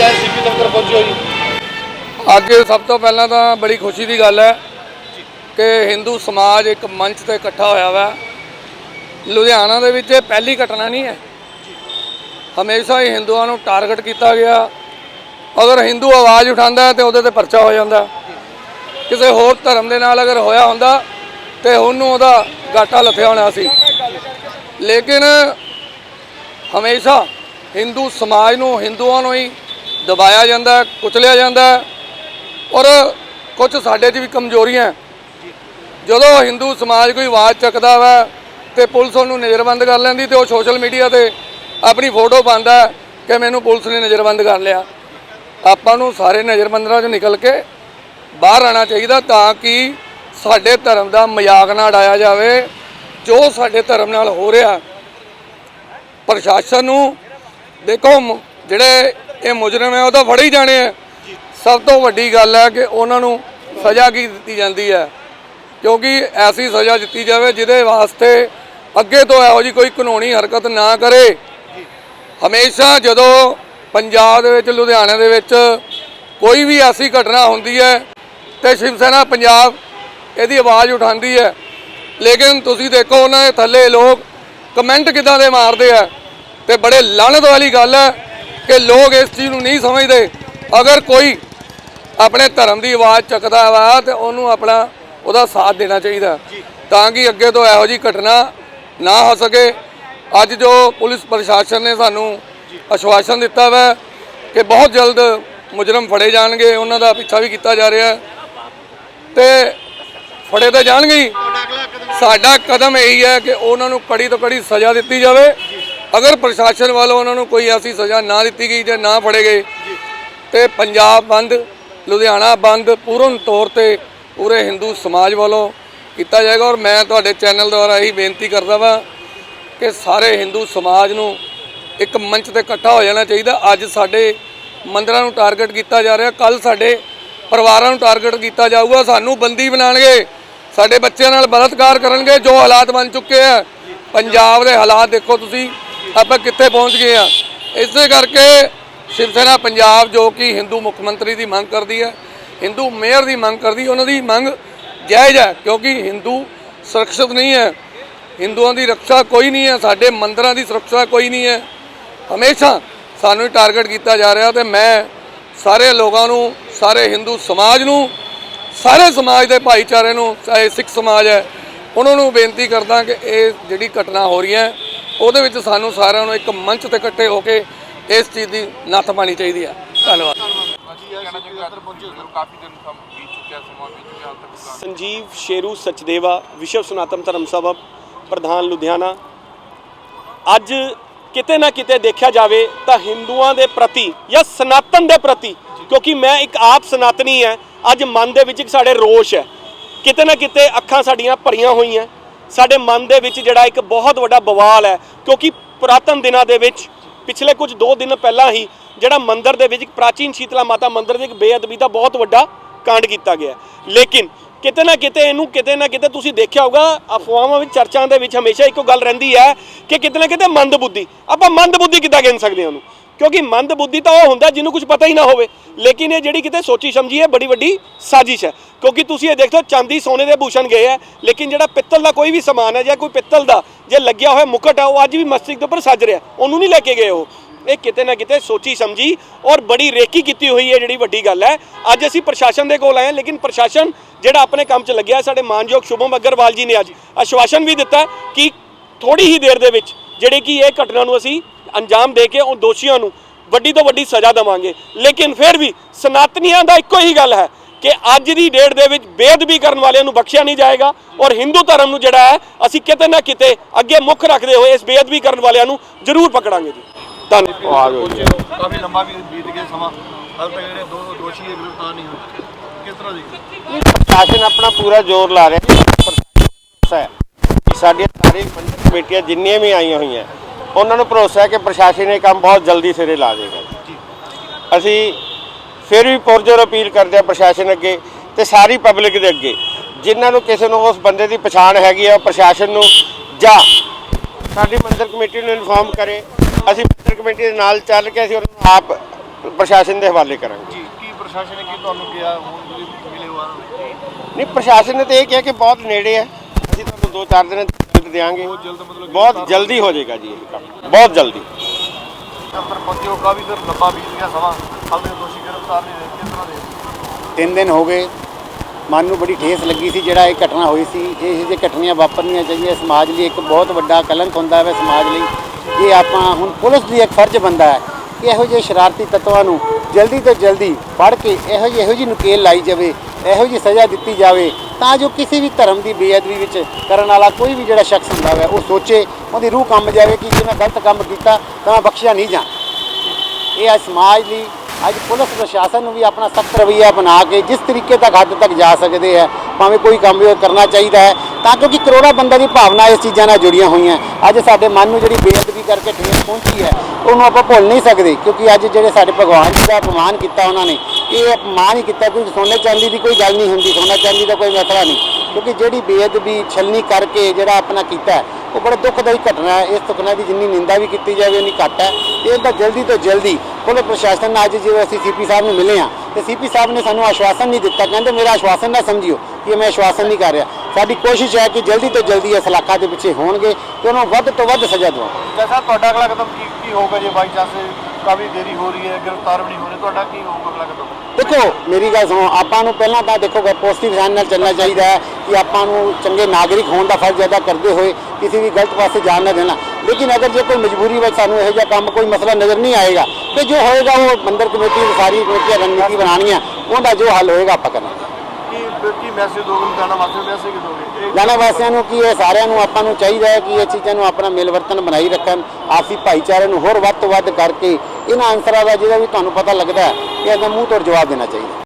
ਤੁਸੀਂ ਐਸਸੀਪੀ ਦਫ਼ਤਰ ਪਹੁੰਚੇ ਹੋ ਜੀ। ਅੱਜ ਸਭ ਤੋਂ ਪਹਿਲਾਂ ਤਾਂ ਬੜੀ ਖੁਸ਼ੀ ਦੀ ਗੱਲ ਹੈ ਕਿ ਹਿੰਦੂ ਸਮਾਜ ਇੱਕ ਮੰਚ ਤੇ ਇਕੱਠਾ ਹੋਇਆ ਵਾ। ਲੁਧਿਆਣਾ ਦੇ ਵਿੱਚ ਇਹ ਪਹਿਲੀ ਘਟਨਾ ਨਹੀਂ ਹੈ। ਹਮੇਸ਼ਾ ਹੀ ਹਿੰਦੂਆਂ ਨੂੰ ਟਾਰਗੇਟ ਕੀਤਾ ਗਿਆ। ਅਗਰ ਹਿੰਦੂ ਆਵਾਜ਼ ਉਠਾਉਂਦਾ ਹੈ ਤੇ ਉਹਦੇ ਤੇ ਪਰਚਾ ਹੋ ਜਾਂਦਾ। ਕਿਸੇ ਹੋਰ ਧਰਮ ਦੇ ਨਾਲ ਅਗਰ ਹੋਇਆ ਹੁੰਦਾ ਤੇ ਉਹਨੂੰ ਉਹਦਾ ਗਾਟਾ ਲੱਥਿਆ ਹੋਣਾ ਸੀ। ਲੇਕਿਨ ਹਮੇਸ਼ਾ ਹਿੰਦੂ ਸਮਾਜ ਨੂੰ ਹਿੰਦੂਆਂ ਨੂੰ ਹੀ ਦਬਾਇਆ ਜਾਂਦਾ, ਕੁਚਲਿਆ ਜਾਂਦਾ। ਔਰ ਕੁਝ ਸਾਡੇ 'ਚ ਵੀ ਕਮਜ਼ੋਰੀਆਂ ਜਦੋਂ ਹਿੰਦੂ ਸਮਾਜ ਕੋਈ ਆਵਾਜ਼ ਚੱਕਦਾ ਵਾ ਤੇ ਪੁਲਿਸ ਉਹਨੂੰ ਨਜ਼ਰਬੰਦ ਕਰ ਲੈਂਦੀ ਤੇ ਉਹ ਸੋਸ਼ਲ ਮੀਡੀਆ ਤੇ ਆਪਣੀ ਫੋਟੋ ਪਾਉਂਦਾ ਕਿ ਮੈਨੂੰ ਪੁਲਿਸ ਨੇ ਨਜ਼ਰਬੰਦ ਕਰ ਲਿਆ। ਆਪਾਂ ਨੂੰ ਸਾਰੇ ਨਜ਼ਰਬੰਦਾਂ 'ਚੋਂ ਨਿਕਲ ਕੇ ਬਾਹਰ ਆਣਾ ਚਾਹੀਦਾ ਤਾਂ ਕਿ ਸਾਡੇ ਧਰਮ ਦਾ ਮਜ਼ਾਕ ਨਾ ਉਡਾਇਆ ਜਾਵੇ। ਜੋ ਸਾਡੇ ਧਰਮ ਨਾਲ ਹੋ ਰਿਹਾ, ਪ੍ਰਸ਼ਾਸਨ ਨੂੰ ਦੇਖੋ, ਜਿਹੜੇ ਇਹ ਮੁਜਰਮ ਹੈ ਉਹ ਤਾਂ ਫੜੇ ਹੀ ਜਾਣੇ ਆ। ਸਭ ਤੋਂ ਵੱਡੀ ਗੱਲ ਹੈ ਕਿ ਉਹਨਾਂ ਨੂੰ ਸਜ਼ਾ ਕੀ ਦਿੱਤੀ ਜਾਂਦੀ ਹੈ? ਕਿਉਂਕਿ ਐਸੀ ਸਜ਼ਾ ਦਿੱਤੀ ਜਾਵੇ ਜਿਹਦੇ ਵਾਸਤੇ ਅੱਗੇ ਤੋਂ ਇਹੋ ਜੀ ਕੋਈ ਕਾਨੂੰਨੀ ਹਰਕਤ ਨਾ ਕਰੇ। ਹਮੇਸ਼ਾ ਜਦੋਂ ਪੰਜਾਬ ਦੇ ਵਿੱਚ ਲੁਧਿਆਣੇ ਦੇ ਵਿੱਚ ਕੋਈ ਵੀ ਐਸੀ ਘਟਨਾ ਹੁੰਦੀ ਹੈ ਤੇ ਸ਼ਿਵ ਸੈਨਾ ਪੰਜਾਬ ਇਹਦੀ ਆਵਾਜ਼ ਉਠਾਉਂਦੀ ਹੈ। ਲੇਕਿਨ ਤੁਸੀਂ ਦੇਖੋ ਉਹਨਾਂ ਦੇ ਥੱਲੇ ਲੋਕ ਕਮੈਂਟ ਕਿਦਾਂ ਦੇ ਮਾਰਦੇ ਆ ਤੇ ਬੜੇ ਲਾਹਨਤ ਵਾਲੀ ਗੱਲ ਹੈ। ਕਿ ਲੋਕ ਇਸ ਚੀਜ਼ ਨੂੰ ਨਹੀਂ ਸਮਝਦੇ। ਅਗਰ ਕੋਈ ਆਪਣੇ ਧਰਮ ਦੀ ਆਵਾਜ਼ ਚੱਕਦਾ ਵਾ ਤੇ ਉਹਨੂੰ ਆਪਣਾ ਉਹਦਾ ਸਾਥ ਦੇਣਾ ਚਾਹੀਦਾ। ਤਾਂ ਕਿ ਅੱਗੇ ਤੋਂ ਇਹੋ ਜੀ ਘਟਨਾ ਨਾ ਹੋ ਸਕੇ। ਅੱਜ ਜੋ ਪੁਲਿਸ ਪ੍ਰਸ਼ਾਸਨ ਨੇ ਸਾਨੂੰ ਅਸ਼ਵਾਸਨ ਦਿੱਤਾ ਵਾ ਕਿ ਬਹੁਤ ਜਲਦ ਮੁਜਰਮ ਫੜੇ ਜਾਣਗੇ। ਉਹਨਾਂ ਦਾ ਪਿੱਛਾ ਵੀ ਕੀਤਾ ਜਾ ਰਿਹਾ। ਹੈ ਤੇ ਫੜੇ ਤਾਂ ਜਾਣਗੇ ਹੀ। ਸਾਡਾ ਕਦਮ ਇਹੀ ਹੈ ਕਿ ਉਹਨਾਂ ਨੂੰ ਕੜੀ ਤੋਂ ਕੜੀ ਸਜ਼ਾ ਦਿੱਤੀ ਜਾਵੇ। ਅਗਰ ਪ੍ਰਸ਼ਾਸਨ ਵੱਲੋਂ ਉਹਨਾਂ ਨੂੰ ਕੋਈ ਐਸੀ ਸਜ਼ਾ ਨਾ ਦਿੱਤੀ ਗਈ ਜਾਂ ਨਾ ਫੜੇ ਗਏ, ਤੇ ਪੰਜਾਬ ਬੰਦ, ਲੁਧਿਆਣਾ ਬੰਦ ਪੂਰਨ ਤੌਰ ਤੇ ਪੂਰੇ ਹਿੰਦੂ ਸਮਾਜ ਵੱਲੋਂ ਕੀਤਾ ਜਾਏਗਾ ਔਰ ਮੈਂ ਤੁਹਾਡੇ ਚੈਨਲ ਦੁਆਰਾ ਇਹੀ ਬੇਨਤੀ ਕਰਦਾ ਵਾਂ ਕਿ ਸਾਰੇ ਹਿੰਦੂ ਸਮਾਜ ਨੂੰ ਇੱਕ ਮੰਚ ਤੇ ਇਕੱਠਾ ਹੋ ਜਾਣਾ ਚਾਹੀਦਾ। ਅੱਜ ਸਾਡੇ ਮੰਦਰਾਂ ਨੂੰ ਟਾਰਗੇਟ ਕੀਤਾ ਜਾ ਰਿਹਾ ਕੱਲ ਸਾਡੇ ਪਰਿਵਾਰਾਂ ਨੂੰ ਟਾਰਗੇਟ ਕੀਤਾ ਜਾਊਗਾ, ਸਾਨੂੰ ਬੰਦੀ ਬਣਾਉਣਗੇ, ਸਾਡੇ ਬੱਚਿਆਂ ਨਾਲ ਬਲਾਤਕਾਰ ਕਰਨਗੇ, ਜੋ ਹਾਲਾਤ ਬਣ ਚੁੱਕੇ ਆ। ਪੰਜਾਬ ਦੇ ਹਾਲਾਤ ਦੇਖੋ ਤੁਸੀਂ ਆਪਾਂ ਕਿੱਥੇ ਪਹੁੰਚ ਗਏ ਆ ਇਸੇ ਕਰਕੇ ਸ਼ਿਵ ਸੈਨਾ ਪੰਜਾਬ, ਜੋ ਕਿ ਹਿੰਦੂ ਮੁੱਖ ਮੰਤਰੀ ਦੀ ਮੰਗ ਕਰਦੀ ਹੈ, ਹਿੰਦੂ ਮੇਅਰ ਦੀ ਮੰਗ ਕਰਦੀ, ਉਹਨਾਂ ਦੀ ਮੰਗ ਜਾਇਜ਼ ਹੈ, ਕਿਉਂਕਿ ਹਿੰਦੂ ਸੁਰੱਖਿਅਤ ਨਹੀਂ ਹੈ। ਹਿੰਦੂਆਂ ਦੀ ਰੱਖਿਆ ਕੋਈ ਨਹੀਂ ਹੈ, ਸਾਡੇ ਮੰਦਰਾਂ ਦੀ ਸੁਰੱਖਿਆ ਕੋਈ ਨਹੀਂ ਹੈ। ਹਮੇਸ਼ਾ ਸਾਨੂੰ ਹੀ ਟਾਰਗੇਟ ਕੀਤਾ ਜਾ ਰਿਹਾ ਤੇ ਮੈਂ ਸਾਰੇ ਲੋਕਾਂ ਨੂੰ, ਸਾਰੇ ਹਿੰਦੂ ਸਮਾਜ ਨੂੰ, ਸਾਰੇ ਸਮਾਜ ਦੇ ਭਾਈਚਾਰੇ ਨੂੰ, ਚਾਹੇ ਸਿੱਖ ਸਮਾਜ ਹੈ, ਉਹਨਾਂ ਨੂੰ ਬੇਨਤੀ ਕਰਦਾ ਕਿ ਇਹ ਜਿਹੜੀ ਘਟਨਾ ਹੋ ਰਹੀ ਹੈ ਉਹਦੇ ਵਿੱਚ ਸਾਨੂੰ ਸਾਰਿਆਂ ਨੂੰ ਇੱਕ ਮੰਚ ਤੇ ਇਕੱਠੇ ਹੋ ਕੇ ਇਸ ਚੀਜ਼ ਦੀ ਨੱਥ ਪਾਣੀ ਚਾਹੀਦੀ ਹੈ ਧੰਨਵਾਦ। ਸੰਜੀਵ ਸ਼ੇਰੂ ਸਚਦੇਵਾ, ਵਿਸ਼ਵ ਸਨਾਤਨ ਧਰਮ ਸਭਾ, ਪ੍ਰਧਾਨ ਲੁਧਿਆਣਾ। ਅੱਜ ਕਿਤੇ ਨਾ ਕਿਤੇ ਦੇਖਿਆ ਜਾਵੇ ਤਾਂ ਹਿੰਦੂਆਂ ਦੇ ਪ੍ਰਤੀ ਜਾਂ ਸਨਾਤਨ ਦੇ ਪ੍ਰਤੀ, ਕਿਉਂਕਿ ਮੈਂ ਇੱਕ ਆਪ ਸਨਾਤਨੀ ਹੈ ਅੱਜ ਮਨ ਦੇ ਵਿੱਚ ਇੱਕ ਸਾਡੇ ਰੋਸ਼ ਹੈ ਕਿਤੇ ਨਾ ਕਿਤੇ ਅੱਖਾਂ ਸਾਡੀਆਂ ਭਰੀਆਂ ਹੋਈਆਂ। ਸਾਡੇ ਮਨ ਦੇ ਵਿੱਚ ਜਿਹੜਾ ਇੱਕ ਬਹੁਤ ਵੱਡਾ ਬਵਾਲ ਹੈ, ਕਿਉਂਕਿ ਪੁਰਾਤਨ ਦਿਨਾਂ ਦੇ ਵਿੱਚ, ਪਿਛਲੇ ਕੁਝ 2 ਦਿਨ ਪਹਿਲਾਂ ਹੀ ਜਿਹੜਾ ਮੰਦਿਰ ਦੇ ਵਿੱਚ ਇੱਕ ਪ੍ਰਾਚੀਨ ਸ਼ੀਤਲਾ ਮਾਤਾ ਮੰਦਿਰ ਦੇ ਇੱਕ ਬੇਅਦਬੀ ਦਾ ਬਹੁਤ ਵੱਡਾ ਕਾਂਡ ਕੀਤਾ ਗਿਆ ਲੇਕਿਨ ਕਿਤੇ ਨਾ ਕਿਤੇ ਇਹਨੂੰ ਕਿਤੇ ਨਾ ਕਿਤੇ ਤੁਸੀਂ ਦੇਖਿਆ ਹੋਗਾ ਅਫਵਾਹਾਂ ਵਿੱਚ, ਚਰਚਾਂ ਦੇ ਵਿੱਚ ਹਮੇਸ਼ਾ ਇੱਕੋ ਗੱਲ ਰਹਿੰਦੀ ਹੈ ਕਿ ਕਿਤੇ ਨਾ ਕਿਤੇ ਮੰਦਬੁੱਧੀ, ਆਪਾਂ ਮੰਦਬੁੱਧੀ ਕਿੱਦਾਂ ਗਿਣ ਸਕਦੇ ਹਾਂ ਉਹਨੂੰ? ਕਿਉਂਕਿ ਮੰਦ ਬੁੱਧੀ ਤਾਂ ਉਹ ਹੁੰਦਾ ਜਿਹਨੂੰ ਕੁਝ ਪਤਾ ਹੀ ਨਾ ਹੋਵੇ। ਲੇਕਿਨ ਇਹ ਜਿਹੜੀ ਕਿਤੇ ਸੋਚੀ ਸਮਝੀ ਹੈ, ਬੜੀ ਵੱਡੀ ਸਾਜ਼ਿਸ਼ ਹੈ। ਕਿਉਂਕਿ ਤੁਸੀਂ ਇਹ ਦੇਖੋ ਚਾਂਦੀ ਸੋਨੇ ਦੇ ਭੂਸ਼ਣ ਗਏ ਹੈ, ਲੇਕਿਨ ਜਿਹੜਾ ਪਿੱਤਲ ਦਾ ਕੋਈ ਵੀ ਸਮਾਨ ਹੈ ਜਾਂ ਕੋਈ ਪਿੱਤਲ ਦਾ ਜੇ ਲੱਗਿਆ ਹੋਇਆ ਮੁਕਟ ਹੈ, ਉਹ ਅੱਜ ਵੀ ਮਸਜਿਦ ਦੇ ਉੱਪਰ ਸੱਜ ਰਿਹਾ ਉਹਨੂੰ ਨਹੀਂ ਲੈ ਕੇ ਗਏ ਉਹ। ਇਹ ਕਿਤੇ ਨਾ ਕਿਤੇ ਸੋਚੀ ਸਮਝੀ ਔਰ ਬੜੀ ਰੇਕੀ ਕੀਤੀ ਹੋਈ ਹੈ ਜਿਹੜੀ ਵੱਡੀ ਗੱਲ ਹੈ। ਅੱਜ ਅਸੀਂ ਪ੍ਰਸ਼ਾਸਨ ਦੇ ਕੋਲ ਆਏ ਹਾਂ, ਲੇਕਿਨ ਪ੍ਰਸ਼ਾਸਨ ਜਿਹੜਾ ਆਪਣੇ ਕੰਮ 'ਚ ਲੱਗਿਆ, ਸਾਡੇ ਮਾਨਯੋਗ ਸ਼ੁਭਮ ਅਗਰਵਾਲ ਜੀ ਨੇ ਅੱਜ ਆਸ਼ਵਾਸਨ ਵੀ ਦਿੱਤਾ ਕਿ ਥੋੜੀ ਹੀ ਦੇਰ ਦੇ ਵਿੱਚ ਜਿਹੜੇ ਕਿ ਇਹ ਘਟਨਾ ਨੂੰ ਅਸੀਂ ਅੰਜਾਮ ਦੇ ਕੇ ਉਹ ਦੋਸ਼ੀਆਂ ਨੂੰ ਵੱਡੀ ਤੋਂ ਵੱਡੀ ਸਜ਼ਾ ਦੇਵਾਂਗੇ। ਲੇਕਿਨ ਫਿਰ ਵੀ ਸਨਾਤਨੀਆਂ ਦਾ ਇੱਕੋ ਹੀ ਗੱਲ ਹੈ ਕਿ ਅੱਜ ਦੀ ਡੇਟ ਦੇ ਵਿੱਚ ਬੇਅਦਬੀ ਕਰਨ ਵਾਲਿਆਂ ਨੂੰ ਬਖਸ਼ਿਆ ਨਹੀਂ ਜਾਏਗਾ ਔਰ ਹਿੰਦੂ ਧਰਮ ਨੂੰ ਜਿਹੜਾ ਹੈ ਅਸੀਂ ਕਿਤੇ ਨਾ ਕਿਤੇ ਅੱਗੇ ਮੁੱਖ ਰੱਖਦੇ ਹੋਏ ਇਸ ਬੇਅਦਬੀ ਕਰਨ ਵਾਲਿਆਂ ਨੂੰ ਜ਼ਰੂਰ ਪਕੜਾਂਗੇ ਜੀ। ਧੰਨਵਾਦ। ਕਾਫੀ ਲੰਬਾ ਵੀ ਬੀਤ ਗਿਆ ਸਮਾਂ। ਹਾਲ ਤੱਕ ਜਿਹੜੇ ਦੋ ਦੋਸ਼ੀ ਗ੍ਰਿਫਤਾਰ ਨਹੀਂ ਹੋਏ ਕਿਸ ਤਰ੍ਹਾਂ ਦੀ? ਪ੍ਰਸ਼ਾਸਨ ਆਪਣਾ ਪੂਰਾ ਜ਼ੋਰ ਲਾ ਰਿਹਾ ਹੈ। ਕਿ ਸਾਡੀਆਂ ਸਾਰੀ ਮੰਦਿਰ ਕਮੇਟੀਆਂ ਜਿੰਨੀਆਂ ਵੀ ਆਈਆਂ ਹੋਈਆਂ ਉਹਨਾਂ ਨੂੰ ਭਰੋਸਾ ਹੈ ਕਿ ਪ੍ਰਸ਼ਾਸਨ ਇਹ ਕੰਮ ਬਹੁਤ ਜਲਦੀ ਸਿਰੇ ਲਾ ਦੇਗਾ। ਅਸੀਂ ਫਿਰ ਵੀ ਪੁਰਜੋਰ ਅਪੀਲ ਕਰਦੇ ਹਾਂ ਪ੍ਰਸ਼ਾਸਨ ਅੱਗੇ ਤੇ ਸਾਰੀ ਪਬਲਿਕ ਦੇ ਅੱਗੇ ਜਿਨ੍ਹਾਂ ਨੂੰ ਕਿਸੇ ਨੂੰ ਉਸ ਬੰਦੇ ਦੀ ਪਛਾਣ ਹੈਗੀ ਆ ਪ੍ਰਸ਼ਾਸਨ ਨੂੰ ਜਾਂ ਸਾਡੀ ਮੰਦਿਰ ਕਮੇਟੀ ਨੂੰ ਇਨਫੋਰਮ ਕਰੇ। ਅਸੀਂ ਮੰਦਿਰ ਕਮੇਟੀ ਦੇ ਨਾਲ ਚੱਲ ਕੇ ਅਸੀਂ ਉਹਨਾਂ ਨੂੰ ਆਪ ਪ੍ਰਸ਼ਾਸਨ ਦੇ ਹਵਾਲੇ ਕਰਾਂਗੇ। ਜੀ ਕੀ ਪ੍ਰਸ਼ਾਸਨ ਨੇ ਕੀ ਤੁਹਾਨੂੰ ਕਿਹਾ? ਹੁਣ ਤੁਸੀਂ ਮਿਲੇ ਹੋ ਨਹੀਂ ਪ੍ਰਸ਼ਾਸਨ ਨੇ ਤਾਂ ਇਹ ਕਿਹਾ ਕਿ ਬਹੁਤ ਨੇੜੇ ਹੈ। ਅਸੀਂ ਤੁਹਾਨੂੰ ਦੋ ਚਾਰ ਦਿਨ ਦੇ ਦਿਆਂਗੇ। ਬਹੁਤ ਜਲਦ ਹੋ ਜਾਏਗਾ ਜੀ ਇਹ ਕੰਮ। ਬਹੁਤ ਜਲਦੀ। ਅੰਦਰ ਪਹੁੰਚੇ ਹੋ ਕਾਫੀ ਦੇਰ ਲੰਬਾ ਬੀਤ ਗਿਆ ਸਮਾਂ। ਹਾਲ ਤੱਕ ਦੋਸ਼ੀ ਗ੍ਰਿਫਤਾਰ ਨਹੀਂ ਹੋਏ ਕਿਸ ਤਰ੍ਹਾਂ ਦੇ? ਤਿੰਨ ਦਿਨ ਹੋ ਗਏ। ਮਨ ਨੂੰ ਬੜੀ ਠੇਸ ਲੱਗੀ ਸੀ ਜਿਹੜਾ ਇਹ ਘਟਨਾ ਹੋਈ ਸੀ। ਇਹ ਜਿਹੇ ਘਟਨਾਆਂ ਵਾਪਰਨੀਆਂ ਚਾਹੀਦੀਆਂ। ਸਮਾਜ ਲਈ ਇੱਕ ਬਹੁਤ ਵੱਡਾ ਕਲੰਕ ਹੁੰਦਾ ਹੈ ਸਮਾਜ ਲਈ। ਇਹ ਆਪਾਂ ਹੁਣ ਪੁਲਿਸ ਦੀ ਇੱਕ ਫਰਜ਼ ਬੰਦਾ ਹੈ ਕਿ ਇਹੋ ਜਿਹੇ ਸ਼ਰਾਰਤੀ ਤੱਤਵਾਂ ਨੂੰ ਜਲਦੀ ਤੋਂ ਜਲਦੀ ਫੜ ਕੇ ਇਹੋ ਜਿਹੀ ਇਹੋ ਜਿਹੀ ਨੁਕੇਲ ਲਾਈ ਜਾਵੇ। ਇਹੋ ਜਿਹੀ ਸਜ਼ਾ ਦਿੱਤੀ ਜਾਵੇ ਤਾਂ ਜੋ ਕਿਸੇ ਵੀ ਧਰਮ ਦੀ ਬੇਅਦਬੀ ਵਿੱਚ ਕਰਨ ਵਾਲਾ ਕੋਈ ਵੀ ਜਿਹੜਾ ਸ਼ਖਸ ਹੁੰਦਾ ਹੈ ਉਹ ਸੋਚੇ, ਉਹਦੀ ਰੂਹ ਕੰਮ ਜਾਵੇ ਕਿ ਜੇ ਮੈਂ ਗਲਤ ਕੰਮ ਕੀਤਾ ਤਾਂ ਮੈਂ ਬਖਸ਼ਿਆ ਨਹੀਂ ਜਾ। ਇਹ ਅੱਜ ਸਮਾਜ ਲਈ, ਅੱਜ ਪੁਲਿਸ ਪ੍ਰਸ਼ਾਸਨ ਨੂੰ ਵੀ ਆਪਣਾ ਸਖਤ ਰਵੱਈਆ ਬਣਾ ਕੇ ਜਿਸ ਤਰੀਕੇ ਤੱਕ ਹੱਦ ਤੱਕ ਜਾ ਸਕਦੇ ਹੈ ਭਾਵੇਂ ਕੋਈ ਕੰਮ ਵੀ ਉਹ ਕਰਨਾ ਚਾਹੀਦਾ ਹੈ, ਤਾਂ ਕਿਉਂਕਿ ਕਰੋੜਾਂ ਬੰਦਾ ਦੀ ਭਾਵਨਾ ਇਸ ਚੀਜ਼ਾਂ ਨਾਲ ਜੁੜੀਆਂ ਹੋਈਆਂ। ਅੱਜ ਸਾਡੇ ਮਨ ਨੂੰ ਜਿਹੜੀ ਬੇਅਦਬੀ ਕਰਕੇ ਠੇਸ ਪਹੁੰਚੀ ਹੈ, ਉਹਨੂੰ ਆਪਾਂ ਭੁੱਲ ਨਹੀਂ ਸਕਦੇ, ਕਿਉਂਕਿ ਅੱਜ ਜਿਹੜੇ ਸਾਡੇ ਭਗਵਾਨ ਜੀ ਦਾ ਅਪਮਾਨ ਕੀਤਾ ਉਹਨਾਂ ਨੇ ਇਹ ਅਪਮਾਨ ਹੀ ਕੀਤਾ ਕੋਈ ਸੋਨੇ ਚਾਂਦੀ ਦੀ ਕੋਈ ਗੱਲ ਨਹੀਂ ਹੁੰਦੀ, ਸੋਨਾ ਚਾਂਦੀ ਦਾ ਕੋਈ ਮਸਲਾ ਨਹੀਂ। ਕਿਉਂਕਿ ਜਿਹੜੀ ਬੇਅਦਬੀ, ਛਲਨੀ ਕਰਕੇ ਜਿਹੜਾ ਆਪਣਾ ਕੀਤਾ ਉਹ ਬੜਾ ਦੁੱਖਦਾਈ ਘਟਨਾ ਹੈ। ਇਸ ਘਟਨਾ ਦੀ ਜਿੰਨੀ ਨਿੰਦਾ ਵੀ ਕੀਤੀ ਜਾਵੇ, ਉਨੀ ਘੱਟ ਹੈ। ਇਹ ਤਾਂ ਜਲਦੀ ਤੋਂ ਜਲਦੀ ਪੁਲਿਸ ਪ੍ਰਸ਼ਾਸਨ ਨਾਲ ਅੱਜ ਜਿਵੇਂ ਅਸੀਂ ਸੀਪੀ ਸਾਹਿਬ ਨੂੰ ਮਿਲੇ ਆ ਤੇ ਸੀਪੀ ਸਾਹਿਬ ਨੇ ਸਾਨੂੰ ਆਸ਼ਵਾਸਨ ਨਹੀਂ ਦਿੱਤਾ। ਕਹਿੰਦੇ ਮੇਰਾ ਆਸ਼ਵਾਸਨ ਨਾ ਸਮਝਿਓ ਕਿ ਮੈਂ ਆਸ਼ਵਾਸਨ ਨਹੀਂ ਕਰ ਰਿਹਾ। ਸਾਡੀ ਕੋਸ਼ਿਸ਼ ਹੈ ਕਿ ਜਲਦੀ ਤੋਂ ਜਲਦੀ ਇਸ ਇਲਾਕਾ ਦੇ ਪਿੱਛੇ ਹੋਣਗੇ ਤੇ ਉਹਨਾਂ ਨੂੰ ਵੱਧ ਤੋਂ ਵੱਧ ਸਜ਼ਾ ਦਿਵਾਉਣ ਜੈਸਾ ਤੁਹਾਡਾ ਅਗਲਾ ਕਦਮ ਕੀ ਕੀ ਹੋਊਗਾ ਜੇ ਬਾਈ ਚਾਂਸ ਕਾਫੀ ਦੇਰੀ ਹੋ ਰਹੀ ਹੈ, ਗ੍ਰਿਫਤਾਰ ਵੀ ਨਹੀਂ ਹੋ ਰਹੇ। ਤੁਹਾਡਾ ਕੀ ਹੋਊਗਾ ਅਗਲਾ ਕਦਮ ਦੇਖੋ, ਮੇਰੀ ਗੱਲ ਸੁਣੋ, ਆਪਾਂ ਨੂੰ ਪਹਿਲਾਂ ਤਾਂ ਦੇਖੋ ਪੋਜ਼ਿਟਿਵ ਸਾਈਨ ਨਾਲ ਚੱਲਣਾ ਚਾਹੀਦਾ ਹੈ ਕਿ ਆਪਾਂ ਨੂੰ ਚੰਗੇ ਨਾਗਰਿਕ ਹੋਣ ਦਾ ਫਰਜ਼ ਅਦਾ ਕਰਦੇ ਹੋਏ ਕਿਸੇ ਵੀ ਗਲਤ ਪਾਸੇ ਜਾਣ ਨਾ ਦੇਣਾ। ਲੇਕਿਨ ਅਗਰ ਜੇ ਕੋਈ ਮਜਬੂਰੀ ਵਿੱਚ ਸਾਨੂੰ ਇਹੋ ਜਿਹਾ ਕੰਮ, ਕੋਈ ਮਸਲਾ ਨਜ਼ਰ ਨਹੀਂ ਆਏਗਾ, ਤੇ ਜੋ ਹੋਏਗਾ ਉਹ ਮੰਦਰ ਕਮੇਟੀ, ਸਾਰੀ ਕਮੇਟੀਆਂ ਰਣਨੀਤੀ ਬਣਾਉਣੀਆਂ, ਉਹਦਾ ਜੋ ਹੱਲ ਹੋਏਗਾ ਆਪਾਂ ਕਰਾਂਗੇ। ਕੀ ਕੀ ਮੈਸੇਜ ਦੋਗੇ? ਲੁਧਿਆਣਾ ਵਾਸੀਆਂ ਨੂੰ ਮੈਸੇਜ ਦੋਗੇ? ਇਹ ਜਾਣਾ ਨੂੰ ਕੀ ਹੈ ਸਾਰਿਆਂ ਨੂੰ ਆਪਾਂ ਨੂੰ ਚਾਹੀਦਾ ਹੈ ਕਿ ਇਹ ਚੀਜ਼ਾਂ ਨੂੰ ਆਪਣਾ ਮਿਲਵਰਤਨ ਬਣਾਈ ਰੱਖਣ, ਆਪਸੀ ਭਾਈਚਾਰੇ ਨੂੰ ਹੋਰ ਵੱਧ ਤੋਂ ਵੱਧ ਕਰਕੇ ਇਹਨਾਂ ਅੰਸਰਾਂ ਦਾ ਜਿਹਦਾ ਵੀ ਤੁਹਾਨੂੰ ਪਤਾ ਲੱਗਦਾ ਹੈ ਕਿ ਇਹਦਾ ਮੂੰਹ ਤੋੜ ਜਵਾਬ ਦੇਣਾ ਚਾਹੀਦਾ।